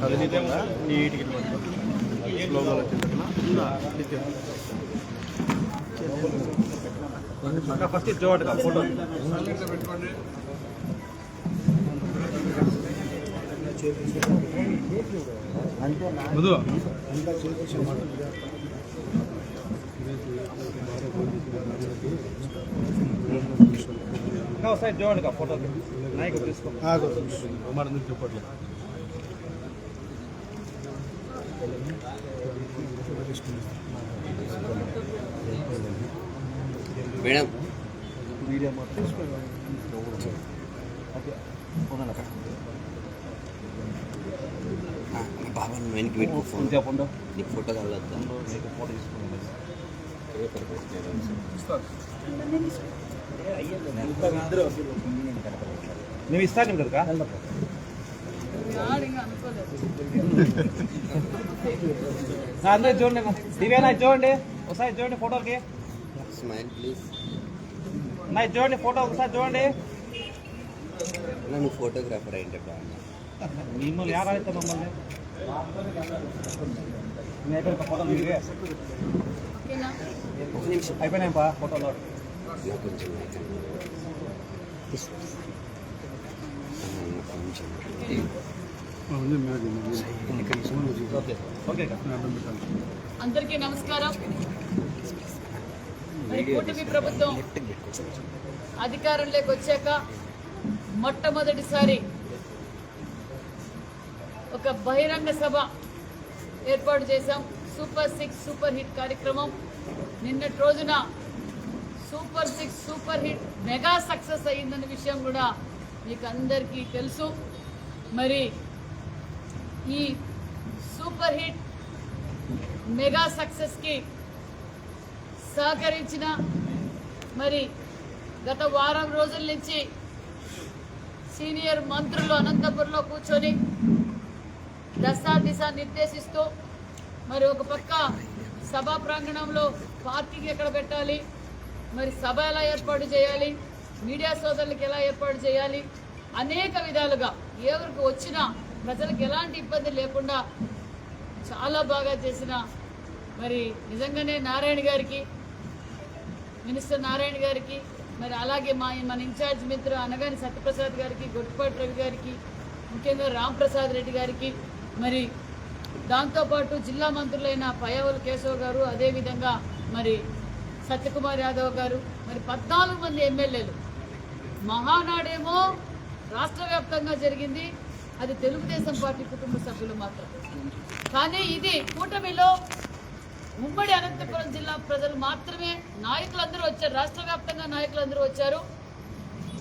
కదలకుండా నీట్గా లోగోలు ఫస్ట్ చూడగా ఫోటో. మధు ఒకసారి చూడండి ఫోటో నాయకు తీసుకో. నుంచి చెప్పట్లేదు మేడం. వీడియో మొత్తం ఆ, మా బాబా నువ్వు వెనక్కి పెట్టుకో ఫోన్. చెప్పండి నీకు ఫోటో మీకు ఫోటో తీసుకున్నాను మేము ఇస్తాను కదా అందరూ చూడండి. దివ్యానా చూడండి. ఒకసారి చూడండి ఫోటోకి. స్మైల్ ప్లీజ్ నా చూడండి ఫోటో ఒకసారి చూడండి. నువ్వు ఫోటోగ్రాఫర్ అయింటే బాగున్నా మిమ్మల్ని ఏడాడితే మమ్మల్ని? నేను అయిపోయిన ఫోటో మీరే ఒక నిమిషం. అయిపోయినాయపా ఫోటోలో. కొంచెం అందరికీ నమస్కారం. కూటమి ప్రభుత్వం అధికారంలోకి వచ్చాక మొట్టమొదటిసారి ఒక బహిరంగ సభ ఏర్పాటు చేశాం. సూపర్ సిక్స్ సూపర్ హిట్ కార్యక్రమం. నిన్నటి రోజున super six super hit mega success అయ్యిందన్న విషయం కూడా మీకు అందరికీ తెలుసు. మరి ఈ సూపర్ హిట్ మెగా సక్సెస్కి సహకరించిన మరి గత వారం రోజుల నుంచి సీనియర్ మంత్రులు అనంతపురంలో కూర్చొని దశా దిశ నిర్దేశిస్తూ మరి ఒక పక్క సభా ప్రాంగణంలో పార్కింగ్ ఎక్కడ పెట్టాలి? మరి సభ ఎలా ఏర్పాటు చేయాలి? మీడియా సోదరులకు ఎలా ఏర్పాటు చేయాలి? అనేక విధాలుగా ఎవరికి వచ్చినా ప్రజలకు ఎలాంటి ఇబ్బంది లేకుండా చాలా బాగా చేసిన మరి నిజంగానే నారాయణ గారికి మినిస్టర్ నారాయణ గారికి మరి అలాగే మా మన ఇన్ఛార్జ్ మిత్ర అనగాని సత్యప్రసాద్ గారికి గొట్టిపాటి రవి గారికి ముఖ్యంగా రాంప్రసాద్ రెడ్డి గారికి మరి దాంతోపాటు జిల్లా మంత్రులైన పయవల్ కేశవ్ గారు అదేవిధంగా మరి సత్యకుమార్ యాదవ్ గారు మరి పద్నాలుగు మంది ఎమ్మెల్యేలు. మహానాడేమో రాష్ట్ర వ్యాప్తంగా జరిగింది. అది తెలుగుదేశం పార్టీ కుటుంబ సభ్యులు మాత్రం. కానీ ఇది కూటమిలో ఉమ్మడి అనంతపురం జిల్లా ప్రజలు మాత్రమే నాయకులందరూ వచ్చారు. రాష్ట్ర వ్యాప్తంగా నాయకులందరూ వచ్చారు.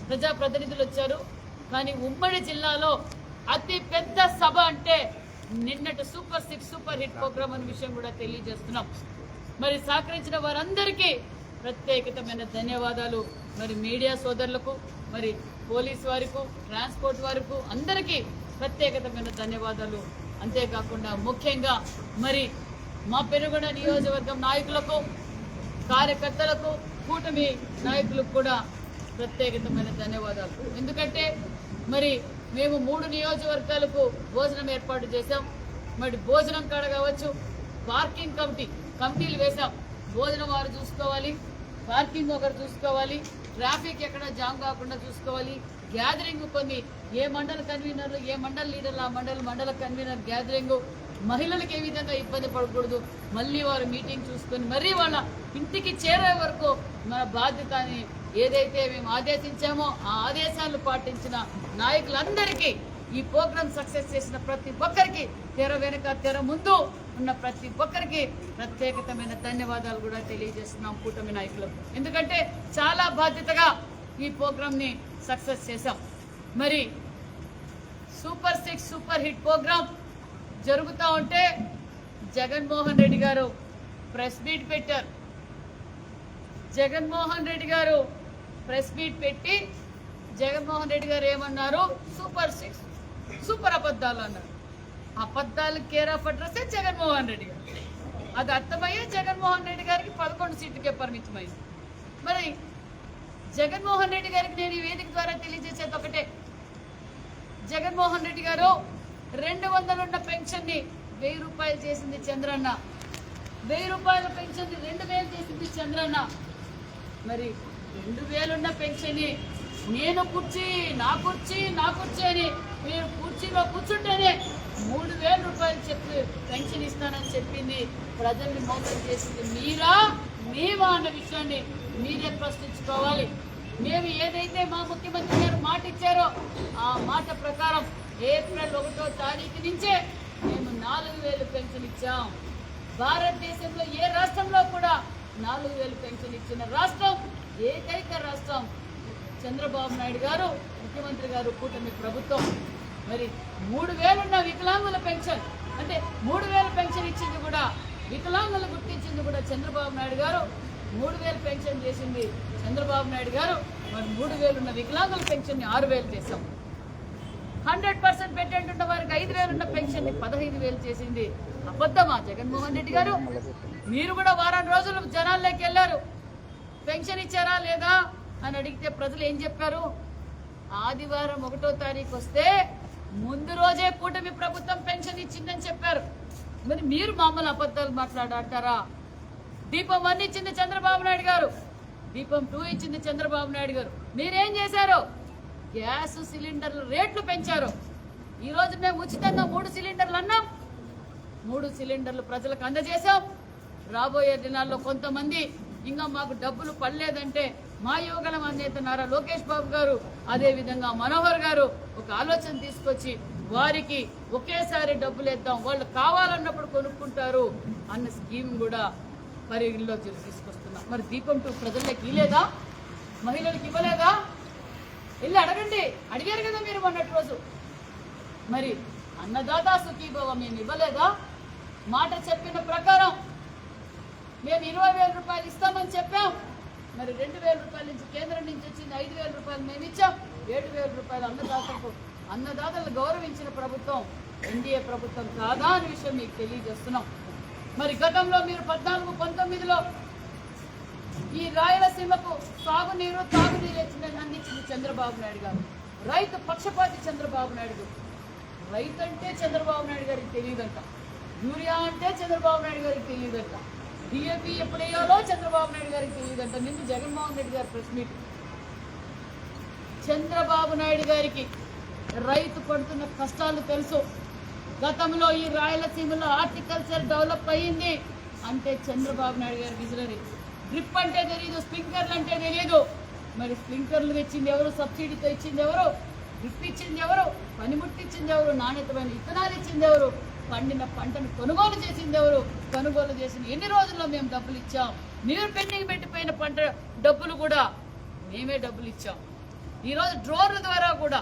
ప్రజాప్రతినిధులు వచ్చారు. కానీ ఉమ్మడి జిల్లాలో అతి పెద్ద సభ అంటే నిన్నటి super six super hit programme అనే విషయం కూడా తెలియజేస్తున్నాం. మరి సహకరించిన వారందరికీ ప్రత్యేకతమైన ధన్యవాదాలు. మరి మీడియా సోదరులకు మరి పోలీస్ వారికి ట్రాన్స్పోర్ట్ వారికి అందరికీ ప్రత్యేకతమైన ధన్యవాదాలు. అంతేకాకుండా ముఖ్యంగా మరి మా పెనుగొండ నియోజకవర్గం నాయకులకు కార్యకర్తలకు కూటమి నాయకులకు కూడా ప్రత్యేకతమైన ధన్యవాదాలు. ఎందుకంటే మరి మేము మూడు నియోజకవర్గాలకు భోజనం ఏర్పాటు చేశాం. మరి భోజనం కాడ కావచ్చు పార్కింగ్ కమిటీ కమిటీలు వేశాం. భోజనం వారు చూసుకోవాలి పార్కింగ్ ఒకరు చూసుకోవాలి ట్రాఫిక్ ఎక్కడ జామ్ కాకుండా చూసుకోవాలి గ్యాదరింగ్ కొన్ని ఏ మండల కన్వీనర్లు ఏ మండల లీడర్లు ఆ మండల మండల కన్వీనర్ గ్యాదరింగ్ మహిళలకు ఏ విధంగా ఇబ్బంది పడకూడదు? మళ్ళీ వారు మీటింగ్ చూసుకొని మరీ వాళ్ళ ఇంటికి చేరే వరకు మన బాధ్యత అని ఏదైతే మేము ఆదేశించామో ఆ ఆదేశాలు పాటించిన నాయకులందరికీ ఈ ప్రోగ్రామ్ సక్సెస్ చేసిన ప్రతి ఒక్కరికి తెర వెనుక తెర ముందు ఉన్న ప్రతి ఒక్కరికి ప్రత్యేకతమైన ధన్యవాదాలు కూడా తెలియజేస్తున్నాం కూటమి నాయకులకు. ఎందుకంటే చాలా బాధ్యతగా ఈ ప్రోగ్రామ్ని సక్సెస్ చేశాం. మరి super six super hit programme జరుగుతూ ఉంటే జగన్మోహన్ రెడ్డి గారు ప్రెస్ మీట్ పెట్టారు. జగన్మోహన్ రెడ్డి గారు ప్రెస్ మీట్ పెట్టి జగన్మోహన్ రెడ్డి గారు ఏమన్నారు? సూపర్ సిక్స్ సూపర్ అబద్ధాలు అన్నారు. అబద్ధాలు కేర్ ఆఫ్ అడ్రస్సే జగన్మోహన్ రెడ్డి గారు. అది అర్థమయ్యే జగన్మోహన్ రెడ్డి గారికి పదకొండు సీట్లకే పరిమితమైంది. మరి జగన్మోహన్ రెడ్డి గారికి నేను ఈ వేదిక ద్వారా తెలియజేసేది ఒకటే. జగన్మోహన్ రెడ్డి గారు రెండు వందలున్న పెన్షన్ని వెయ్యి రూపాయలు చేసింది చంద్రన్న. వెయ్యి రూపాయల పెన్షన్ని రెండు వేలు చేసింది చంద్రన్న. మరి రెండు వేలున్న పెన్షన్ని నేను కుర్చీ నా కుర్చీ నా కుర్చీ అని మీరు కుర్చీలో కూర్చుంటేనే మూడు వేల రూపాయలు చెప్పి పెన్షన్ ఇస్తానని చెప్పింది. ప్రజల్ని మోసం చేసింది మీరా? మేమా అన్న విషయాన్ని మీరే ప్రశ్నించుకోవాలి. మేము ఏదైతే మా ముఖ్యమంత్రి గారు మాట ఇచ్చారో ఆ మాట ప్రకారం ఏప్రిల్ ఒకటో తారీఖు నుంచే మేము నాలుగు వేలు పెన్షన్ ఇచ్చాం. భారతదేశంలో ఏ రాష్ట్రంలో కూడా నాలుగు వేలు పెన్షన్ ఇచ్చిన రాష్ట్రం ఏకైక రాష్ట్రం చంద్రబాబు నాయుడు గారు ముఖ్యమంత్రి గారు కూటమి ప్రభుత్వం. మరి మూడు వేలున్న వికలాంగుల పెన్షన్ అంటే మూడు వేల పెన్షన్ ఇచ్చింది కూడా వికలాంగులు గుర్తించింది కూడా చంద్రబాబు నాయుడు గారు మూడు వేలు పెన్షన్ చేసింది చంద్రబాబు నాయుడు గారు మరి మూడు వేలున్న వికలాంగుల పెన్షన్ని ఆరు వేలు చేశాం. హండ్రెడ్ పర్సెంట్ పెట్టేంటు ఉన్న వారికి ఐదు వేలు ఉన్న పెన్షన్ పదహైదు వేలు చేసింది అబద్ధమా జగన్మోహన్ రెడ్డి గారు? మీరు కూడా వారం రోజులు జనాల్లోకి వెళ్ళారు. పెన్షన్ ఇచ్చారా లేదా అని అడిగితే ప్రజలు ఏం చెప్పారు? ఆదివారం ఒకటో తారీఖు వస్తే ముందు రోజే కూటమి ప్రభుత్వం పెన్షన్ ఇచ్చిందని చెప్పారు. మరి మీరు మామూలు అబద్ధాలు మాట్లాడారా దీపం అన్నిచ్చింది చంద్రబాబు నాయుడు గారు. దీపం టూ ఇచ్చింది చంద్రబాబు నాయుడు గారు. మీరేం చేశారు? గ్యాస్ సిలిండర్ల రేట్లు పెంచారు. ఈరోజు మేము ఉచితంగా మూడు సిలిండర్లు అన్నాం. మూడు సిలిండర్లు ప్రజలకు అందజేశాం. రాబోయే దినాల్లో కొంతమంది ఇంకా మాకు డబ్బులు పడలేదంటే మా యువగలం అన్నేత నారా లోకేష్ బాబు గారు అదేవిధంగా మనోహర్ గారు ఒక ఆలోచన తీసుకొచ్చి వారికి ఒకేసారి డబ్బులు ఇద్దాం వాళ్ళు కావాలన్నప్పుడు కొనుక్కుంటారు అన్న స్కీమ్ కూడా మరి పరిగణలో తీసుకొస్తున్నాం. మరి దీపం టూ ప్రజలకు ఇలేదా మహిళలకు ఇవ్వలేదా? వెళ్ళి అడగండి. అడిగారు కదా మీరు మొన్నటి రోజు. మరి అన్నదాత సుఖీభవ మేము ఇవ్వలేదా? మాట చెప్పిన ప్రకారం మేము ఇరవై వేల రూపాయలు ఇస్తామని చెప్పాం. మరి రెండు వేల రూపాయల నుంచి కేంద్రం నుంచి వచ్చింది ఐదు వేల రూపాయలు మేము ఇచ్చాం. ఏడు వేల రూపాయలు అన్నదాతకు అన్నదాతలు గౌరవించిన ప్రభుత్వం ఎన్డీఏ ప్రభుత్వం కాదా అనే విషయం మీకు తెలియజేస్తున్నాం. మరి గతంలో మీరు పద్నాలుగు పంతొమ్మిదిలో ఈ రాయలసీమకు సాగునీరు తాగునీరు ఇచ్చిందని అందించింది చంద్రబాబు నాయుడు గారు. రైతు పక్షపాతి చంద్రబాబు నాయుడు గారు. రైతు అంటే చంద్రబాబు నాయుడు గారికి తెలియదంట. యూరియా అంటే చంద్రబాబు నాయుడు గారికి తెలియదంట. డిఏపి ఎప్పుడేయాలో చంద్రబాబు నాయుడు గారికి తెలియదంట. నిన్ను జగన్మోహన్ రెడ్డి గారు ప్రెస్ మీట్. చంద్రబాబు నాయుడు గారికి రైతు పడుతున్న కష్టాలు తెలుసు. గతంలో ఈ రాయలసీమలో హార్టికల్చర్ డెవలప్ అయ్యింది. అంటే చంద్రబాబు నాయుడు గారు విజనరీ డ్రిప్ అంటే తెలియదు స్ప్రింక్లర్లు అంటే తెలియదు మరి స్ప్రింక్లర్లు తెచ్చింది ఎవరు? సబ్సిడీతో ఇచ్చింది ఎవరు? డ్రిప్ ఇచ్చింది ఎవరు? పనిముట్టిచ్చింది ఎవరు? నాణ్యతమైన విత్తనాలు ఇచ్చింది ఎవరు? పండిన పంటను కొనుగోలు చేసింది ఎవరు? కొనుగోలు చేసిన ఎన్ని రోజుల్లో మేము డబ్బులు ఇచ్చాం? మీరు పెండింగ్ పెట్టిపోయిన పంట డబ్బులు కూడా మేమే డబ్బులు ఇచ్చాం. ఈరోజు డ్రోన్ల ద్వారా కూడా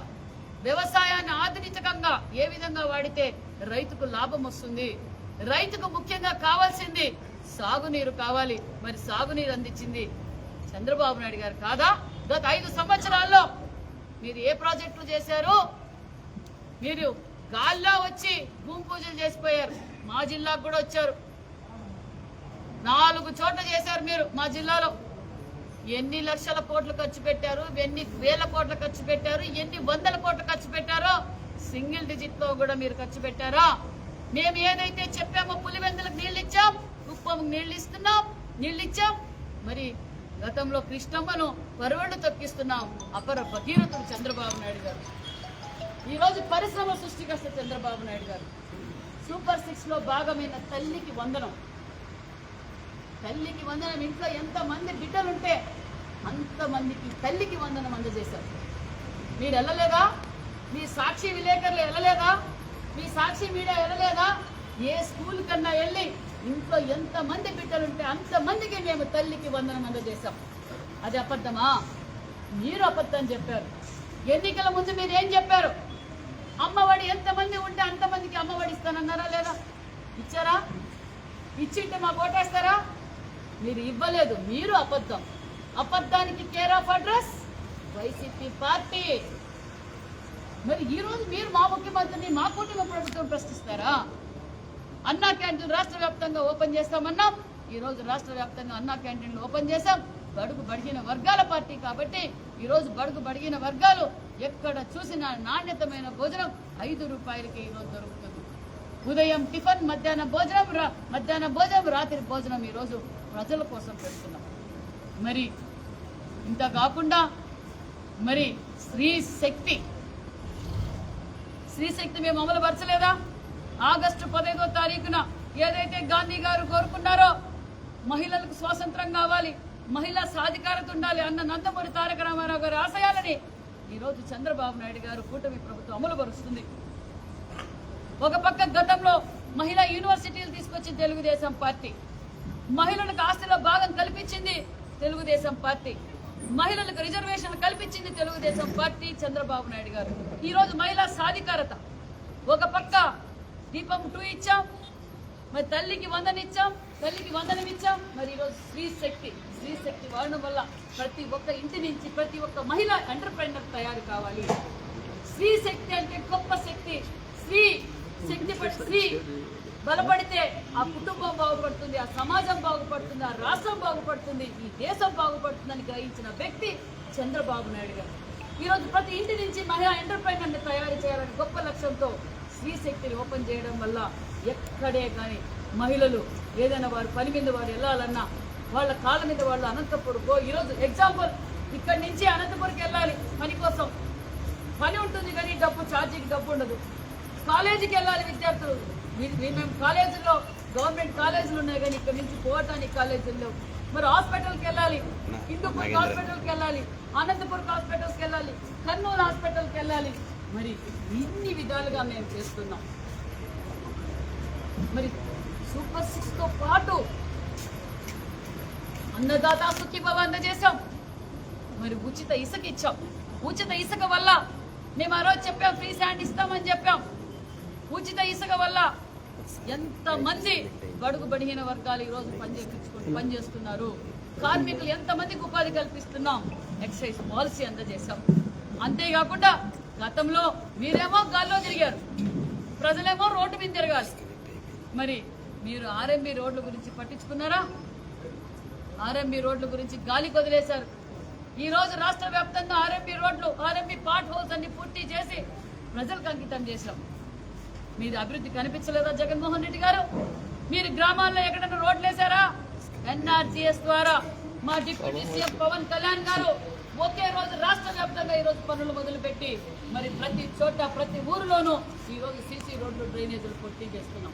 వ్యవసాయాన్ని ఆధునికంగా ఏ విధంగా వాడితే రైతుకు లాభం వస్తుంది. రైతుకు ముఖ్యంగా కావాల్సింది సాగునీరు కావాలి. మరి సాగునీరు అందించింది చంద్రబాబు నాయుడు గారు కాదా? గత ఐదు సంవత్సరాల్లో మీరు ఏ ప్రాజెక్టులు చేశారు? మీరు గాల్లో వచ్చి భూమి పూజలు చేసిపోయారు. మా జిల్లాకు కూడా వచ్చారు. నాలుగు చోట్ల చేశారు మీరు మా జిల్లాలో. ఎన్ని లక్షల కోట్లు ఖర్చు పెట్టారు? ఎన్ని వేల కోట్ల ఖర్చు పెట్టారు? ఎన్ని వందల కోట్లు ఖర్చు పెట్టారో సింగిల్ డిజిట్లో కూడా మీరు ఖర్చు పెట్టారా? మేము ఏదైతే చెప్పామో పులివెందులకు నీళ్ళు ఇచ్చాం కుప్పంకి నీళ్ళు ఇస్తున్నాం నీళ్ళు ఇచ్చాం మరి గతంలో కృష్ణమ్మను పరువళ్ళు తొక్కిస్తున్నాం అపర భగీరథుడు చంద్రబాబు నాయుడు గారు. ఈరోజు పరిశ్రమ సృష్టికర్త చంద్రబాబు నాయుడు గారు. సూపర్ సిక్స్లో భాగమైన తల్లికి వందనం. తల్లికి వందనం. ఇంట్లో ఎంతమంది బిడ్డలుంటే అంతమందికి తల్లికి వందనం అందజేశారు. మీరు వెళ్ళలేదా? మీ సాక్షి విలేకరులు వెళ్ళలేదా? మీ సాక్షి మీడియా వెళ్ళలేదా? ఏ స్కూల్ కన్నా వెళ్ళి ఇంట్లో ఎంతమంది బిడ్డలుంటే అంతమందికి మేము తల్లికి వందనం అందజేశాం. అది అబద్ధమా? మీరు అబద్ధం చెప్పారు. ఎన్నికల ముందు మీరు ఏం చెప్పారు? అమ్మఒడి ఎంతమంది ఉంటే అంతమందికి అమ్మఒడి ఇస్తానన్నారా లేదా? ఇచ్చారా? ఇచ్చింటే మాకు ఓటేస్తారా? మీరు ఇవ్వలేదు. మీరు అబద్ధం. అబద్ధానికి care of address Y C P party. మరి ఈ రోజు మీరు మా ముఖ్యమంత్రిని మా కుటుంబ ప్రభుత్వం ప్రశ్నిస్తారా? అన్నా క్యాంటీన్ రాష్ట్ర వ్యాప్తంగా ఓపెన్ చేస్తామన్నాం. ఈ రోజు రాష్ట్ర వ్యాప్తంగా అన్నా క్యాంటీన్లు ఓపెన్ చేశాం. బడుగు బడిగిన వర్గాల పార్టీ కాబట్టి ఈరోజు బడుగు బడిగిన వర్గాలు ఎక్కడ చూసినా నాణ్యతమైన భోజనం ఐదు రూపాయలకి ఈరోజు దొరుకుతుంది. ఉదయం టిఫిన్ మధ్యాహ్న భోజనం మధ్యాహ్నం మధ్యాహ్న భోజనం రాత్రి భోజనం ఈరోజు ప్రజల కోసం పెడుతున్నాం. మరి ఇంత కాకుండా మరి స్త్రీ శక్తి స్త్రీశక్తి మేము అమలు పరచలేదా ఆగస్టు పదహైదో తారీఖున ఏదైతే గాంధీ గారు కోరుకున్నారో మహిళలకు స్వాతంత్రం కావాలి మహిళా సాధికారత ఉండాలి అన్న నందమూరి తారక రామారావు గారి ఆశయాలని ఈరోజు చంద్రబాబు నాయుడు గారు కూటమి ప్రభుత్వం అమలు పరుస్తుంది ఒక పక్క గతంలో మహిళా యూనివర్సిటీలు తీసుకొచ్చింది తెలుగుదేశం పార్టీ. మహిళలకు ఆస్తిలో భాగం కల్పించింది తెలుగుదేశం పార్టీ. మహిళలకు రిజర్వేషన్ కల్పించింది తెలుగుదేశం పార్టీ చంద్రబాబు నాయుడు గారు. ఈరోజు మహిళా సాధికారత. ఒక పక్క దీపం టూ ఇచ్చాం మరి తల్లికి వందన ఇచ్చాం తల్లికి వందనం ఇచ్చాం మరి ఈరోజు స్త్రీ శక్తి స్త్రీ శక్తి వాడడం వల్ల ప్రతి ఒక్క ఇంటి నుంచి ప్రతి ఒక్క మహిళ ఎంటర్ప్రైనర్ తయారు కావాలి. స్త్రీ శక్తి అంటే గొప్ప శక్తి. స్త్రీ శక్తి పడి స్త్రీ బలపడితే ఆ కుటుంబం బాగుపడుతుంది ఆ సమాజం బాగుపడుతుంది ఆ రాష్ట్రం బాగుపడుతుంది ఈ దేశం బాగుపడుతుందని గ్రహించిన వ్యక్తి చంద్రబాబు నాయుడు గారు. ఈరోజు ప్రతి ఇంటి నుంచి మహిళా ఎంటర్ప్రైనర్ని తయారు చేయాలని గొప్ప లక్ష్యంతో స్త్రీ శక్తిని ఓపెన్ చేయడం వల్ల ఎక్కడే కానీ మహిళలు ఏదైనా వారు పని మీద వారు వెళ్ళాలన్నా వాళ్ళ కాళ్ళ మీద వాళ్ళు అనంతపురకో ఈరోజు ఎగ్జాంపుల్ ఇక్కడి నుంచి అనంతపురికి వెళ్ళాలి పని కోసం. పని ఉంటుంది కానీ డబ్బు ఛార్జీకి డబ్బు ఉండదు. కాలేజీకి వెళ్ళాలి విద్యార్థులు. మేము కాలేజీలో గవర్నమెంట్ కాలేజీలు ఉన్నాయి కానీ ఇక్కడ నుంచి పోవటానికి కాలేజీలు లేవు. మరి హాస్పిటల్కి వెళ్ళాలి. హిందూపూర్ హాస్పిటల్కి వెళ్ళాలి. అనంతపురం హాస్పిటల్కి వెళ్ళాలి. కర్నూలు హాస్పిటల్కి వెళ్ళాలి. మరి ఇన్ని విధాలుగా మేము చేస్తున్నాం. మరి సూపర్ సిక్స్తో పాటు అన్నదాత సుఖీభవ అందజేశాం. మరి ఉచిత ఇసుక ఇచ్చాం. ఉచిత ఇసుక వల్ల మేము ఆ రోజు చెప్పాం ఫ్రీ శాండ్ ఇస్తామని చెప్పాం. ఉచిత ఇసుక వల్ల ఎంతమంది బడుగు బడిగిన వర్గాలు ఈ రోజు పని చేపించుకుంటూ కార్మికులు ఎంతమందికి ఉపాధి కల్పిస్తున్నాం? Excise policy అందజేశాం. అంతేకాకుండా గతంలో మీరేమో గాల్లో తిరిగారు. ప్రజలేమో రోడ్డు మీద తిరగాలి. మరి మీరు ఆర్ఎంబి రోడ్ల గురించి పట్టించుకున్నారా? ఆర్ఎంబి రోడ్ల గురించి గాలి వదిలేశారు ఈ రోజు రాష్ట్ర వ్యాప్తంగా ఆర్ఎంబి రోడ్లు ఆర్ఎంబి పార్ట్ హోల్స్ అన్ని పూర్తి చేసి ప్రజలకు అంకితం చేశాం. మీది అభివృద్ధి కనిపించలేదా జగన్మోహన్ రెడ్డి గారు? మీరు గ్రామాల్లో ఎక్కడైనా రోడ్లు వేశారా? ఎన్ఆర్జీఎస్ ద్వారా మా డిప్యూటీ సీఎం పవన్ కళ్యాణ్ గారు ఒకే రోజు రాష్ట్ర వ్యాప్తంగా ఈరోజు పనులు మొదలుపెట్టి మరి ప్రతి చోట ప్రతి ఊరిలోనూ ఈరోజు సీసీ రోడ్లు డ్రైనేజీలు పూర్తి చేస్తున్నాం.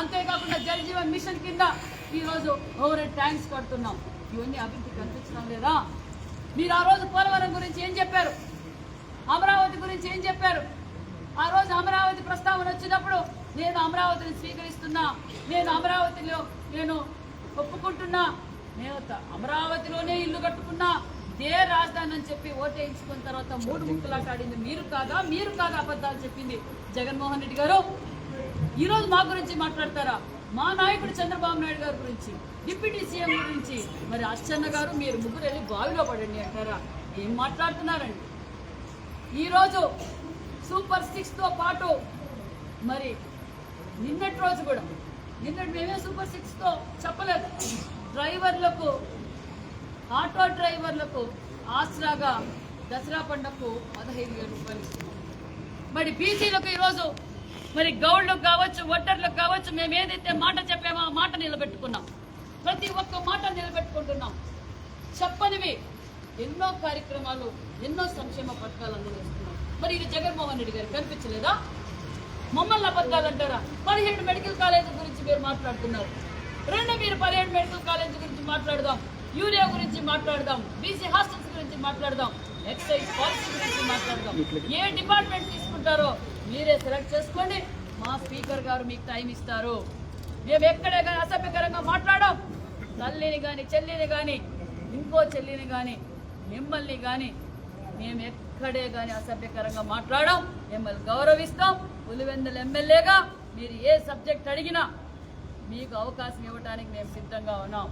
అంతేకాకుండా జల్ జీవన్ మిషన్ కింద ఈరోజు ఓవర్ ట్యాంక్స్ కడుతున్నాం. ఇవన్నీ అభివృద్ధి కనిపించడం లేదా? మీరు ఆ రోజు పోలవరం గురించి ఏం చెప్పారు? అమరావతి గురించి ఏం చెప్పారు? ఆ రోజు అమరావతి ప్రస్తావన వచ్చినప్పుడు నేను అమరావతిని స్వీకరిస్తున్నా. నేను అమరావతిలో నేను ఒప్పుకుంటున్నా. నేను అమరావతిలోనే ఇల్లు కట్టుకున్నా. ఇదే రాజధాని అని చెప్పి ఓటేయించుకున్న తర్వాత మూడు ముక్కులాటాడింది మీరు కాదా? మీరు కాదా అబద్ధాలు చెప్పింది జగన్మోహన్ రెడ్డి గారు? ఈరోజు మా గురించి మాట్లాడతారా? మా నాయకుడు చంద్రబాబు నాయుడు గారి గురించి డిప్యూటీ సీఎం గురించి. మరి అచ్చన్న గారు మీరు ముగ్గురు వెళ్ళి బావిలో పడండి అంటారా? ఏం మాట్లాడుతున్నారండి? ఈరోజు సూపర్ సిక్స్తో పాటు మరి నిన్నటి రోజు కూడా నిన్నటి మేమే సూపర్ సిక్స్తో చెప్పలేదు. డ్రైవర్లకు ఆటో డ్రైవర్లకు ఆసరాగా దసరా పండగకు పదహైదు వేల రూపాయలు ఇస్తున్నాం. మరి బీసీలకు ఈరోజు మరి గౌడ్లకు కావచ్చు ఒట్టర్లకు కావచ్చు మేము ఏదైతే మాట చెప్పామో ఆ మాట నిలబెట్టుకున్నాం. ప్రతి ఒక్క మాట నిలబెట్టుకుంటున్నాం. చెప్పనివి. ఎన్నో కార్యక్రమాలు ఎన్నో సంక్షేమ పథకాలు అందజేస్తున్నాం. మరి ఇది జగన్మోహన్ రెడ్డి గారు కనిపించలేదా? మమ్మల్ని అబద్ధాలు అంటారా? పదిహేడు మెడికల్ కాలేజ్ గురించి మీరు మాట్లాడుతున్నారు. రెండు మీరు పదిహేడు మెడికల్ కాలేజ్ గురించి మాట్లాడదాం. యూరియా గురించి మాట్లాడదాం. బీసీ హాస్టల్స్ గురించి మాట్లాడదాం. ఎక్సైజ్ పాలసీ గురించి మాట్లాడదాం. ఏ డిపార్ట్మెంట్ తీసుకుంటారో మీరే సెలెక్ట్ చేసుకోండి. మా స్పీకర్ గారు మీకు టైం ఇస్తారు. మేము ఎక్కడే కానీ అసభ్యకరంగా మాట్లాడాం తల్లిని కానీ చెల్లిని కానీ ఇంకో చెల్లిని కానీ మిమ్మల్ని కానీ మేము ఎక్కడే కానీ అసభ్యకరంగా మాట్లాడడం మిమ్మల్ని గౌరవిస్తాం. పులివెందుల ఎమ్మెల్యేగా మీరు ఏ సబ్జెక్ట్ అడిగినా మీకు అవకాశం ఇవ్వడానికి మేము సిద్ధంగా ఉన్నాం.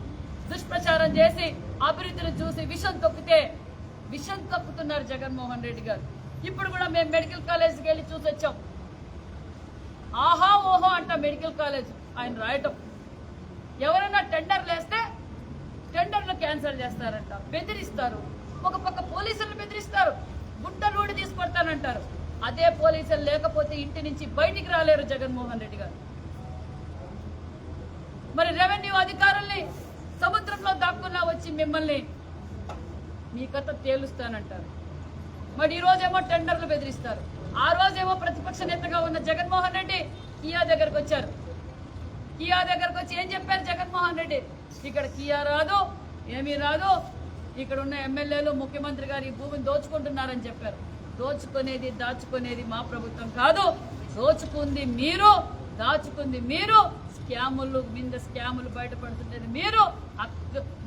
దుష్ప్రచారం చేసి అభివృద్ధిని చూసి విషం తొక్కితే విషం తొక్కుతున్నారు జగన్మోహన్ రెడ్డి గారు. ఇప్పుడు కూడా మేము మెడికల్ కాలేజీకి వెళ్ళి చూసి వచ్చాం ఆహా ఓహో అంట మెడికల్ కాలేజ్ ఆయన రాయటం. ఎవరైనా టెండర్లు వేస్తే టెండర్లు క్యాన్సిల్ చేస్తారంట బెదిరిస్తారు. ఒక పక్క పోలీసులు బెదిరిస్తారు. గుట్టలోడి తీసుకొడతానంటారు. అదే పోలీసులు లేకపోతే ఇంటి నుంచి బయటికి రాలేరు జగన్మోహన్ రెడ్డి గారు. మరి రెవెన్యూ అధికారుల్ని సముద్రంలో దాక్కున్నా వచ్చి మిమ్మల్ని మీ కథ తేలుస్తానంటారు. మరి ఈ రోజేమో టెండర్లు బెదిరిస్తారు. ఆ రోజేమో ప్రతిపక్ష నేతగా ఉన్న జగన్మోహన్ రెడ్డి కియా దగ్గరకు వచ్చారు. కియా దగ్గరకు వచ్చి ఏం చెప్పారు జగన్మోహన్ రెడ్డి? ఇక్కడ కియా రాదు ఏమీ రాదు ఇక్కడ ఉన్న ఎమ్మెల్యేలు ముఖ్యమంత్రి గారు ఈ భూమిని దోచుకుంటున్నారని చెప్పారు. దోచుకునేది దాచుకునేది మా ప్రభుత్వం కాదు. దోచుకుంది మీరు దాచుకుంది మీరు. స్కాములు మీద స్కాములు బయటపడుతుండేది మీరు.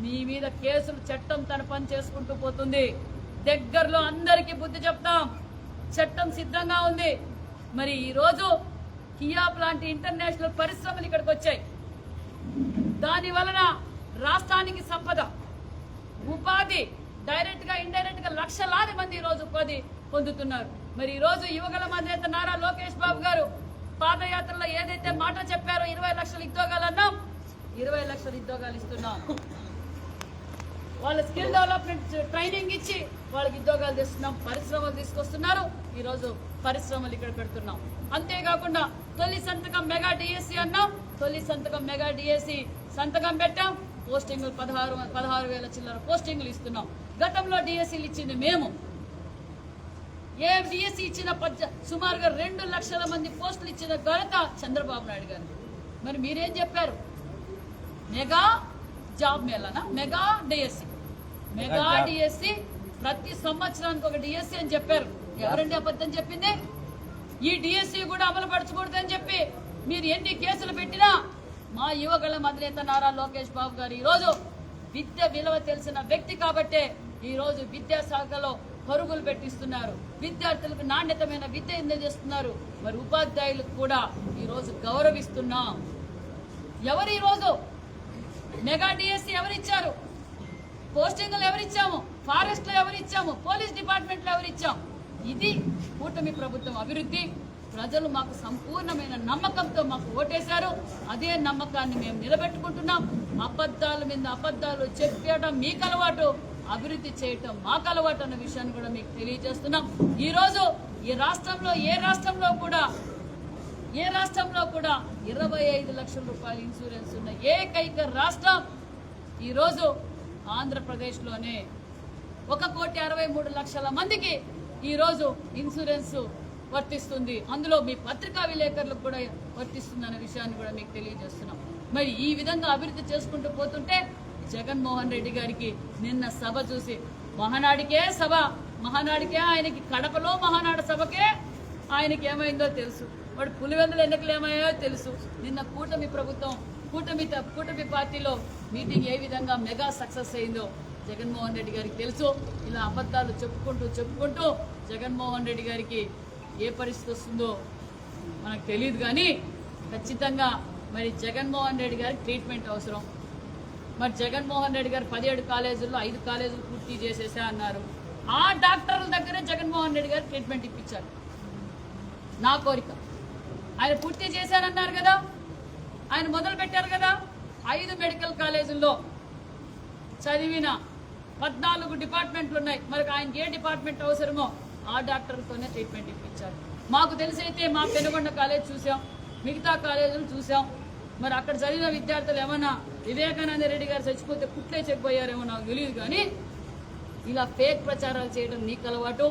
మీ మీద కేసులు చట్టం తన పని చేసుకుంటూ పోతుంది. దగ్గరలో అందరికీ బుద్ధి చెప్తాం. చట్టం సిద్ధంగా ఉంది. మరి ఈరోజు కియాప్ లాంటి ఇంటర్నేషనల్ పరిశ్రమలు ఇక్కడికి వచ్చాయి. దాని వలన రాష్ట్రానికి సంపద. ఉపాధి డైరెక్ట్గా ఇండైరెక్ట్గా లక్షలాది మంది ఈ రోజు ఉపాధి పొందుతున్నారు. మరి ఈ రోజు యువగల అధినేత నారా లోకేష్ బాబు గారు పాదయాత్రలో ఏదైతే మాట చెప్పారో ఇరవై లక్షల ఉద్యోగాలు అన్నాం. ఇరవై లక్షల ఉద్యోగాలు ఇస్తున్నాం. వాళ్ళ స్కిల్ డెవలప్మెంట్ ట్రైనింగ్ ఇచ్చి వాళ్ళకి ఉద్యోగాలు తెస్తున్నాం పరిశ్రమలు తీసుకొస్తున్నారు. ఈరోజు పరిశ్రమలు ఇక్కడ పెడుతున్నాం. అంతేకాకుండా తొలి సంతకం మెగా డిఎస్సి అన్నాం. తొలి సంతకం మెగా డిఎస్సి సంతకం పెట్టాం. పోస్టింగ్లు పదహారు పదహారు వేల చిల్లర పోస్టింగ్లు ఇస్తున్నాం. గతంలో డిఎస్సీలు ఇచ్చింది మేము. ఏ డిఎస్సి ఇచ్చిన పద్ద సుమారుగా రెండు లక్షల మంది పోస్టులు ఇచ్చిన ఘనత చంద్రబాబు నాయుడు గారు మరి మీరేం చెప్పారు? Mega job మేళనా? Mega D S C mega job. D S C ప్రతి సంవత్సరానికి ఒక డిఎస్సి అని చెప్పారు. ఎవరండి అబద్ధం చెప్పింది? ఈ డిఎస్సి కూడా అమలు పరచకూడదని చెప్పి మీరు ఎన్ని కేసులు పెట్టినా మా యువకుల అధినేత నారా లోకేష్ బాబు గారు ఈరోజు విద్య విలువ తెలిసిన వ్యక్తి కాబట్టే ఈరోజు విద్యాశాఖలో పరుగులు పెట్టిస్తున్నారు. విద్యార్థులకు నాణ్యతమైన విద్య అందజేస్తున్నారు. మరి ఉపాధ్యాయులకు కూడా ఈరోజు గౌరవిస్తున్నాం. ఎవరు ఈరోజు? రోజు మెగా డిఎస్సి ఎవరిచ్చారు? పోస్టింగ్లు ఎవరిచ్చాము? ఫారెస్ట్లో ఎవరిచ్చాము? పోలీస్ డిపార్ట్మెంట్లో ఎవరిచ్చాము ఎవరిచ్చాం? ఇది కూటమి ప్రభుత్వం అభివృద్ధి. ప్రజలు మాకు సంపూర్ణమైన నమ్మకంతో మాకు ఓటేశారు. అదే నమ్మకాన్ని మేము నిలబెట్టుకుంటున్నాం. అబద్ధాల మీద అబద్ధాలు చెప్పడం మీకు అలవాటు అభివృద్ధి చేయటం మాకు అలవాటు అన్న విషయాన్ని కూడా మీకు తెలియజేస్తున్నాం. ఈరోజు ఈ రాష్ట్రంలో ఏ రాష్ట్రంలో కూడా ఏ రాష్ట్రంలో కూడా ఇరవై ఐదు లక్షల రూపాయల ఇన్సూరెన్స్ ఉన్న ఏకైక రాష్ట్రం ఈరోజు ఆంధ్రప్రదేశ్లోనే. ఒక కోటి అరవై మూడు లక్షల మందికి ఈరోజు ఇన్సూరెన్సు వర్తిస్తుంది. అందులో మీ పత్రికా విలేకరులకు కూడా వర్తిస్తుంది అనే విషయాన్ని కూడా మీకు తెలియజేస్తున్నాం. మరి ఈ విధంగా అభివృద్ధి చేసుకుంటూ పోతుంటే జగన్మోహన్ రెడ్డి గారికి నిన్న సభ చూసి మహానాడికే సభ మహానాడికే ఆయనకి కడపలో మహానాడు సభకే ఆయనకి ఏమైందో తెలుసు. వాడు పులివెందుల ఎన్నికలు ఏమయ్యాయో తెలుసు. నిన్న కూటమి ప్రభుత్వం కూటమి కూటమి పార్టీలో మీటింగ్ ఏ విధంగా మెగా సక్సెస్ అయిందో జగన్మోహన్ రెడ్డి గారికి తెలుసు. ఇలా అబద్ధాలు చెప్పుకుంటూ చెప్పుకుంటూ జగన్మోహన్ రెడ్డి గారికి ఏ పరిస్థితి వస్తుందో మనకు తెలియదు కానీ ఖచ్చితంగా మరి జగన్మోహన్ రెడ్డి గారికి ట్రీట్మెంట్ అవసరం. మరి జగన్మోహన్ రెడ్డి గారు పదిహేడు కాలేజీల్లో ఐదు కాలేజీలు పూర్తి చేసేసా అన్నారు. ఆ డాక్టర్ల దగ్గరే జగన్మోహన్ రెడ్డి గారు ట్రీట్మెంట్ ఇప్పించారు. నా కోరిక. ఆయన పూర్తి చేశారన్నారు కదా? ఆయన మొదలు పెట్టారు కదా? ఐదు మెడికల్ కాలేజీల్లో చదివిన పద్నాలుగు డిపార్ట్మెంట్లు ఉన్నాయి. మరి ఆయనకి ఏ డిపార్ట్మెంట్ అవసరమో ఆ డాక్టర్తోనే ట్రీట్మెంట్ ఇప్పించారు. మాకు తెలిసైతే మా పెనుగొండ కాలేజ్ చూసాం మిగతా కాలేజీలు చూసాం. మరి అక్కడ చదివిన విద్యార్థులు ఏమన్నా వివేకానంద రెడ్డి గారు చచ్చిపోతే కుట్లే చెప్పిపోయారేమో నాకు తెలియదు కానీ ఇలా ఫేక్ ప్రచారాలు చేయడం నీకు అలవాటు.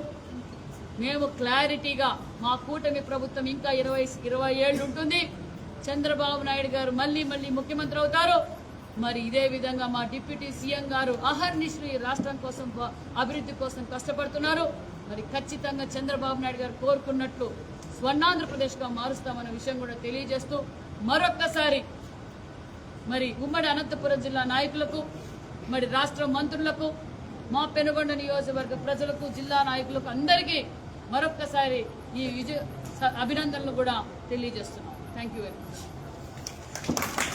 మేము క్లారిటీగా మా కూటమి ప్రభుత్వం ఇంకా ఇరవై ఇరవై ఏళ్ళు ఉంటుంది. చంద్రబాబు నాయుడు గారు మళ్ళీ మళ్ళీ ముఖ్యమంత్రి అవుతారు. మరి ఇదే విధంగా మా డిప్యూటీ సీఎం గారు అహర్నిశలు ఈ రాష్ట్రం కోసం అభివృద్ధి కోసం కష్టపడుతున్నారు. మరి ఖచ్చితంగా చంద్రబాబు నాయుడు గారు కోరుకున్నట్లు స్వర్ణాంధ్రప్రదేశ్గా మారుస్తామన్న విషయం కూడా తెలియజేస్తూ మరొక్కసారి మరి ఉమ్మడి అనంతపురం జిల్లా నాయకులకు మరి రాష్ట్ర మంత్రులకు మా పెనుగొండ నియోజకవర్గ ప్రజలకు జిల్లా నాయకులకు అందరికీ మరొక్కసారి ఈ విజయ అభినందనలు కూడా తెలియజేస్తున్నాం. Thank you very much